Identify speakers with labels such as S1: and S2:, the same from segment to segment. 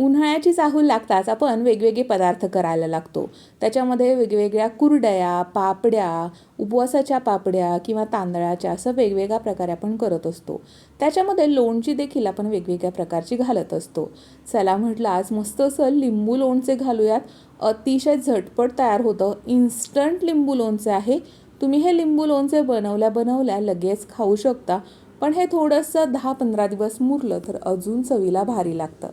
S1: उन्हाळ्याची चाहूल लागताच आपण वेगवेगळे पदार्थ करायला लागतो. त्याच्यामध्ये वेगवेगळ्या कुरडया पापड्या उपवासाच्या पापड्या किंवा तांदळाच्या असं वेगवेगळ्या प्रकारे आपण करत असतो. त्याच्यामध्ये लोणची देखील आपण वेगवेगळ्या प्रकारची घालत असतो. चला म्हटलं आज मस्त असं लिंबू लोणचे घालूयात. अतिशय झटपट तयार होतं. इन्स्टंट लिंबू लोणचे आहे. तुम्ही हे लिंबू लोणचे बनवल्या बनवल्या लगेच खाऊ शकता. पण हे थोडंसं दहा पंधरा दिवस मुरलं तर अजून चवीला भारी लागतं.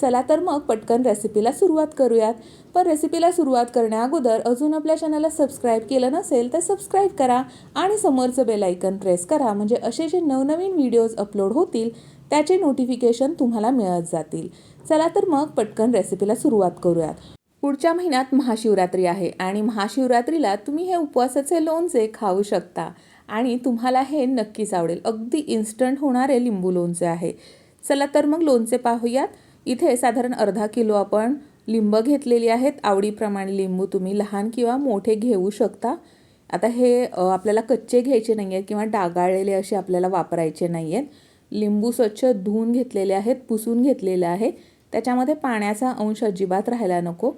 S1: चला तर मग पटकन रेसिपीला सुरुवात करूयात. पण रेसिपीला सुरुवात करण्या अगोदर अजून आपल्या चॅनलला सबस्क्राईब केलं नसेल तर सबस्क्राईब करा आणि समोरचं बेल ऐकन प्रेस करा. म्हणजे असे जे नवनवीन व्हिडिओज अपलोड होतील त्याचे नोटिफिकेशन तुम्हाला मिळत जातील. चला तर मग पटकन रेसिपीला सुरुवात करूयात. पुढच्या महिन्यात महाशिवरात्री आहे आणि महाशिवरात्रीला तुम्ही हे उपवासाचे लोणचे खाऊ शकता. आणि तुम्हाला हे नक्कीच आवडेल. अगदी इन्स्टंट होणारे लिंबू लोणचे आहे. चला तर मग लोणचे पाहूयात. इथे साधारण अर्धा किलो आपण लिंब घेतलेली आहेत. आवडीप्रमाणे लिंबू तुम्ही लहान किंवा मोठे घेऊ शकता. आता हे आपल्याला कच्चे घ्यायचे नाही आहेत किंवा डागाळलेले असे आपल्याला वापरायचे नाही आहेत लिंबू स्वच्छ धुवून घेतलेले आहेत पुसून घेतलेले आहे. त्याच्यामध्ये पाण्याचा अंश अजिबात राहायला नको.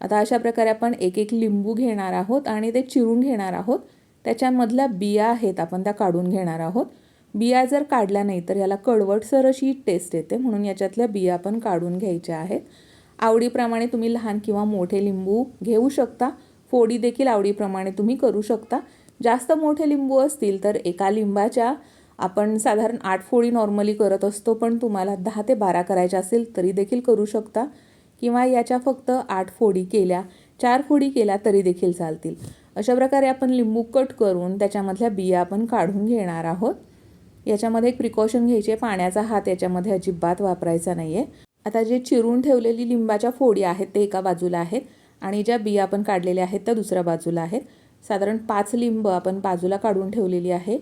S1: आता अशा प्रकारे आपण एक एक लिंबू घेणार आहोत आणि ते चिरून घेणार आहोत. त्याच्यामधल्या बिया आहेत आपण त्या काढून घेणार आहोत. बिया जर काढल्या नाही तर याला कडवटसर अशी टेस्ट येते म्हणून याच्यातल्या बिया आपण काढून घ्यायच्या आहेत. आवडीप्रमाणे तुम्ही लहान किंवा मोठे लिंबू घेऊ शकता. फोडी देखील आवडीप्रमाणे तुम्ही करू शकता. जास्त मोठे लिंबू असतील तर एका लिंबाच्या आपण साधारण आठ फोडी नॉर्मली करत असतो पण तुम्हाला दहा ते बारा करायच्या असेल तरी देखील करू शकता. किंवा याच्या फक्त आठ फोडी केल्या चार फोडी केल्या तरी देखील चालतील. अशा प्रकारे आपण लिंबू कट करून त्याच्यामधल्या बिया आपण काढून घेणार आहोत. याच्यामध्ये एक प्रिकॉशन घ्यायचे पाण्याचा हात याच्यामध्ये अजिबात वापरायचा नाही आहे आता जे चिरून ठेवलेली लिंबाच्या फोडी आहेत ते एका बाजूला आहेत आणि ज्या बिया आपण काढलेल्या आहेत त्या दुसऱ्या बाजूला आहेत. साधारण पाच लिंब आपण बाजूला काढून ठेवलेली आहे.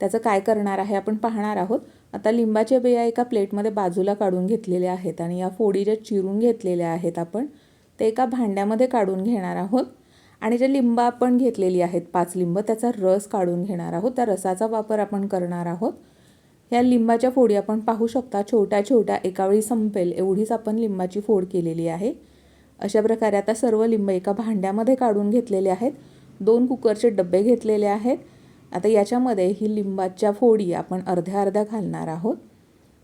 S1: त्याचं काय करणार आहे आपण पाहणार आहोत. आता लिंबाच्या बिया एका प्लेटमध्ये बाजूला काढून घेतलेल्या आहेत आणि या फोडी ज्या चिरून घेतलेल्या आहेत आपण ते एका भांड्यामध्ये काढून घेणार आहोत. आणि जे लिंब आपण घेतलेली आहेत पाच लिंब त्याचा रस काढून घेणार आहोत. त्या रसाचा वापर आपण करणार आहोत. या लिंबाच्या फोडी आपण पाहू शकता छोट्या छोट्या एकावेळी संपेल एवढीच आपण लिंबाची फोड केलेली आहे. अशा प्रकारे आता सर्व लिंब एका भांड्यामध्ये काढून घेतलेले आहेत. दोन कुकरचे डबे घेतलेले आहेत. आता याच्यामध्ये ही लिंबाच्या फोडी आपण अर्ध्या अर्ध्या घालणार आहोत.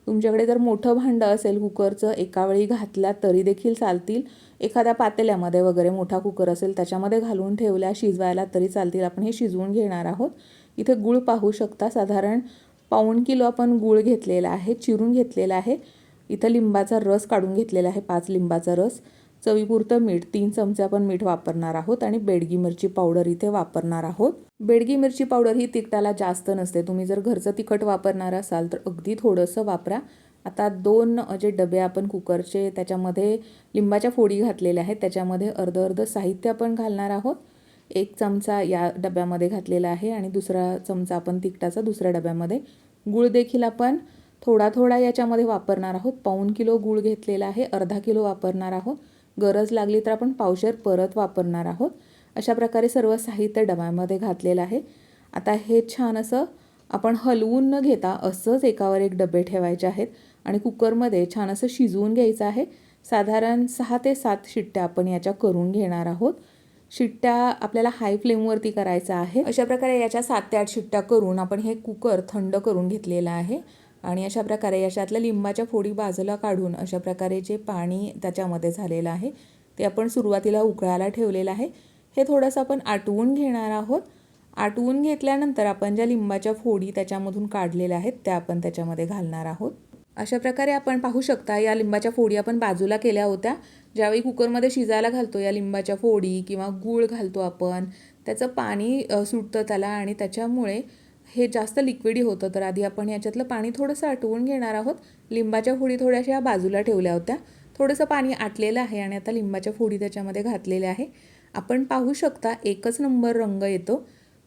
S1: तुमच्याकडे जर मोठं भांडं असेल कुकरचं एका वेळी घातल्या तरी देखील चालतील. एखाद्या पातेल्यामध्ये वगैरे मोठा कुकर असेल त्याच्यामध्ये घालून ठेवल्या शिजवायला तरी चालतील. आपण हे शिजवून घेणार आहोत. इथे गूळ पाहू शकता. साधारण पाऊण किलो आपण गूळ घेतलेला आहे चिरून घेतलेला आहे. इथं लिंबाचा रस काढून घेतलेला आहे पाच लिंबाचा रस. चवीपुरतं मीठ तीन चमचे आपण मीठ वापरणार आहोत आणि बेडगी मिरची पावडर इथे वापरणार आहोत. बेडगी मिरची पावडर ही तिखटाला जास्त नसते. तुम्ही जर घरचं तिखट वापरणार असाल तर अगदी थोडंसं वापरा. आता दोन जे डबे आपण कुकरचे त्याच्यामध्ये लिंबाच्या फोडी घातलेल्या आहेत. त्याच्यामध्ये अर्ध अर्ध साहित्य आपण घालणार आहोत. एक चमचा या डब्यामध्ये घातलेला आहे आणि दुसरा चमचा आपण तिखटाचा दुसऱ्या डब्यामध्ये. गूळ देखील आपण थोडा थोडा याच्यामध्ये वापरणार आहोत. पाऊन किलो गूळ घेतलेला आहे. अर्धा किलो वापरणार आहोत. गरज लागली तर आपण पावशेर परत वापरणार आहोत. अशा प्रकारे सर्व साहित्य डब्यामध्ये घातलेलं आहे. आता हे छान असं आपण हलवून न घेता असंच एकावर एक डबे ठेवायचे आहेत आणि कुकरमध्ये छान असं शिजवून घ्यायचं आहे. साधारण सहा ते सात शिट्ट्या आपण याच्या करून घेणार आहोत. शिट्ट्या आपल्याला हाय फ्लेमवरती करायचं आहे अशा प्रकारे याच्या सात ते आठ शिट्ट्या करून आपण हे कुकर थंड करून घेतलेलं आहे. आणि अशा प्रकारे याच्यातल्या लिंबाच्या फोडी बाजूला काढून अशा प्रकारे जे पाणी त्याच्यामध्ये झालेलं आहे ते आपण सुरुवातीला उकळायला ठेवलेलं आहे. हे थोडंसं आपण आटवून घेणार आहोत. आटवून घेतल्यानंतर आपण ज्या लिंबाच्या फोडी त्याच्यामधून काढलेल्या आहेत त्या आपण त्याच्यामध्ये घालणार आहोत. अशा प्रकारे आपण पाहू शकता या लिंबाच्या फोडी आपण बाजूला केल्या होत्या. ज्यावेळी कुकरमध्ये शिजायला घालतो या लिंबाच्या फोडी किंवा गूळ घालतो आपण त्याचं पाणी सुटतं त्याला आणि त्याच्यामुळे हे जास्त लिक्विडी होतं. तर आधी आपण याच्यातलं पाणी थोडंसं आटवून घेणार आहोत. लिंबाच्या फोडी थोड्याशा बाजूला ठेवल्या होत्या. थोडंसं पाणी आटलेलं आहे आणि आता लिंबाच्या फोडी त्याच्यामध्ये घातलेल्या आहे. आपण पाहू शकता एकच नंबर रंग येतो.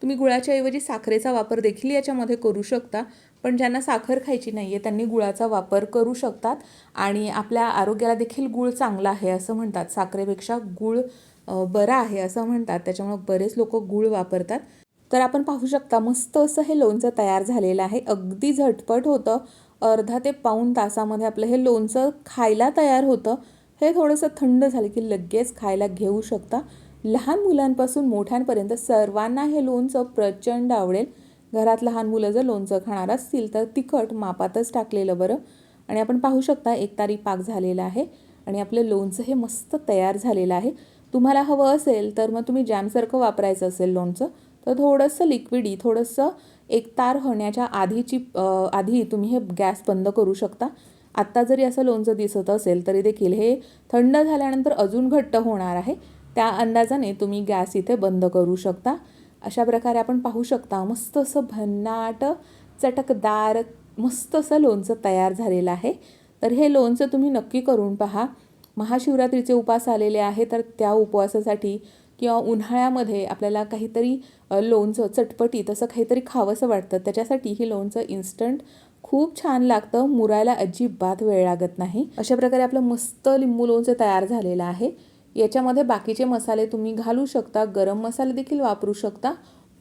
S1: तुम्ही गुळाच्या ऐवजी साखरेचा वापर देखील याच्यामध्ये करू शकता. पण ज्यांना साखर खायची नाही आहे त्यांनी गुळाचा वापर करू शकतात. आणि आपल्या आरोग्याला देखील गूळ चांगला आहे असं म्हणतात. साखरेपेक्षा गूळ बरा आहे असं म्हणतात. त्याच्यामुळं बरेच लोक गूळ वापरतात. तर आपण पाहू शकता मस्त असं हे लोणचं तयार झालेलं आहे. अगदी झटपट होतं. अर्धा ते पाऊण तासामध्ये आपलं हे लोणचं खायला तयार होतं. हे थोडंसं थंड झालं की लगेच खायला घेऊ शकता. लहान मुलांपासून मोठ्यांपर्यंत सर्वांना हे लोणचं प्रचंड आवडेल. घरात लहान मुलं जर लोणचं खाणार असतील तर तिखट मापातच टाकलेलं बरं. आणि आपण पाहू शकता एक तारी पाक झालेला आहे आणि आपलं लोणचं हे मस्त तयार झालेलं आहे. तुम्हाला हवं असेल तर मग तुम्ही जॅमसारखं वापरायचं असेल लोणचं. तर थोडंसं लिक्विडी थोडंसं एक तार होण्याच्या आधीची आधी तुम्ही हे गॅस बंद करू शकता. आत्ता जरी असं लोणचं दिसत असेल तरी देखील हे थंड झाल्यानंतर अजून घट्ट होणार आहे. त्या अंदाजाने तुम्ही गॅस इथे बंद करू शकता. अशा प्रकारे आपण पाहू शकता मस्त असं भन्नाट चटकदार मस्त असं लोणचं तयार झालेलं आहे. तर हे लोणचं तुम्ही नक्की करून पहा. महाशिवरात्रीचे उपास आलेले आहे तर त्या उपवासासाठी किंवा उन्हाळ्यामध्ये आपल्याला काहीतरी लोणचं चटपटी तसं काहीतरी खावंसं वाटतं. त्याच्यासाठी ही लोणचं इन्स्टंट खूप छान लागतं. मुरायला अजिबात वेळ लागत नाही. अशा प्रकारे आपलं मस्त लिंबू लोणचं तयार झालेलं आहे. याच्यामध्ये बाकीचे मसाले तुम्ही घालू शकता. गरम मसाले देखील वापरू शकता.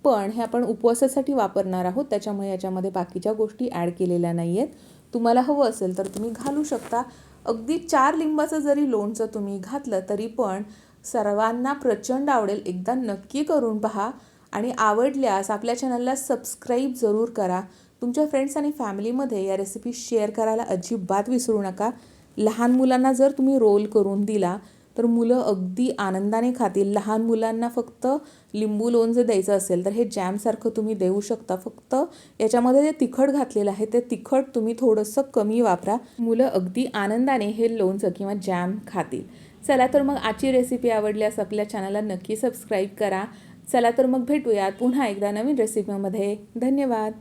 S1: पण हे आपण उपवासासाठी वापरणार आहोत. त्याच्यामुळे याच्यामध्ये बाकीच्या गोष्टी ॲड केलेल्या नाही आहेत तुम्हाला हवं असेल तर तुम्ही घालू शकता. अगदी चार लिंबाचं जरी लोणचं तुम्ही घातलं तरी पण सर्वांना प्रचंड आवडेल. एकदा नक्की करून पहा आणि आवडल्यास आपल्या चॅनलला सबस्क्राईब जरूर करा. तुमच्या फ्रेंड्स आणि फॅमिलीमध्ये या रेसिपी शेअर करायला अजिबात विसरू नका. लहान मुलांना जर तुम्ही रोल करून दिला तर मुलं अगदी आनंदाने खातील. लहान मुलांना फक्त लिंबू लोणचं द्यायचं असेल तर हे जॅमसारखं तुम्ही देऊ शकता. फक्त याच्यामध्ये जे तिखट घातलेलं आहे ते तिखट तुम्ही थोडंसं कमी वापरा. मुलं अगदी आनंदाने हे लोणचं किंवा जॅम खातील. चला तर मग आजची रेसिपी आवडल्यास आपल्या चॅनलला नक्की सबस्क्राईब करा. चला तर मग भेटूयात पुन्हा एकदा नवीन रेसिपीमध्ये धन्यवाद.